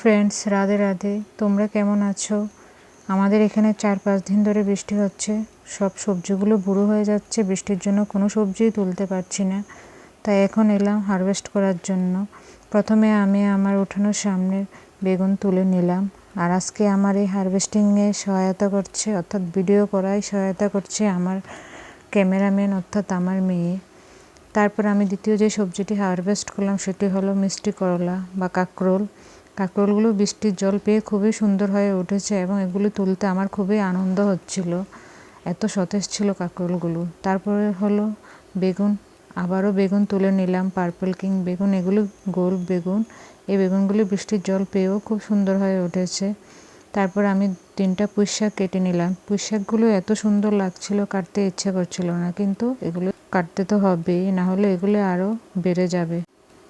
Friends Radhe Radhe. তোমরা কেমন আছো? আমাদের এখানে চার পাঁচ দিন ধরে বৃষ্টি হচ্ছে। সব সবজিগুলো বুড়ো হয়ে যাচ্ছে। বৃষ্টির জন্য কোনো সবজিই তুলতে পারছি না। তাই এখন এলাম হারভেস্ট করার জন্য। প্রথমে আমি আমার উঠানোর সামনে বেগুন তুলে নিলাম। আর আজকে আমার এই হারভেস্টিংয়ে সহায়তা করছে, অর্থাৎ ভিডিও করায় সহায়তা করছে আমার ক্যামেরাম্যান অর্থাৎ আমার মেয়ে। তারপর আমি দ্বিতীয় যে সবজিটি হারভেস্ট করলাম, সেটি হলো মিষ্টি করলা বা কাকরোল। কাঁকরোলগুলো বৃষ্টির জল পেয়ে খুবই সুন্দর হয়ে উঠেছে এবং এগুলো তুলতে আমার খুবই আনন্দ হচ্ছিল। এত সতেজ ছিল কাঁকরোলগুলো। তারপরে হলো বেগুন। আবারও বেগুন তুলে নিলাম, পার্পল কিং বেগুন, এগুলো গোল বেগুন। এই বেগুনগুলি বৃষ্টির জল পেয়েও খুব সুন্দর হয়ে উঠেছে। তারপর আমি তিনটা পুঁই শাক কেটে নিলাম। পুঁই শাকগুলো এত সুন্দর লাগছিল, কাটতে ইচ্ছে করছিল না, কিন্তু এগুলো কাটতে তো হবেই না হলে এগুলো আরও বেড়ে যাবে।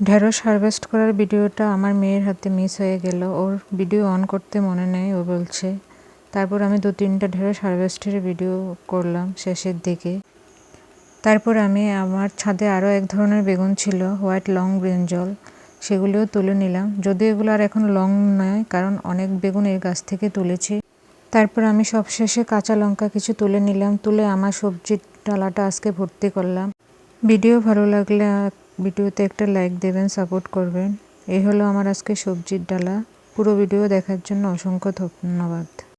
ঢেঁড়স হারভেস্ট করার ভিডিওটা আমার মেয়ের হাতে মিস হয়ে গেল। ওর ভিডিও অন করতে মনে নেই, ও বলছে, তারপর আমি দু তিনটা ঢেঁড়স হারভেস্টের ভিডিও করলাম শেষের দিকে। তারপর আমি আমার ছাদে আরও এক ধরনের বেগুন ছিল, হোয়াইট লং ব্রিঞ্জল সেগুলিও তুলে নিলাম। যদিও এগুলো আর এখন লং নয়, কারণ অনেক বেগুন এর গাছ থেকে তুলেছি। তারপর আমি সবশেষে কাঁচা লঙ্কা কিছু তুলে নিলাম, তুলে আমার সবজির ডালাটা আজকে ভর্তি করলাম। ভিডিও ভালো লাগলে ভিডিওতে একটা লাইক দেবেন, সাপোর্ট করবেন। এই হলো আমার আজকে সবজির ডালা। পুরো ভিডিও দেখার জন্য অসংখ্য ধন্যবাদ।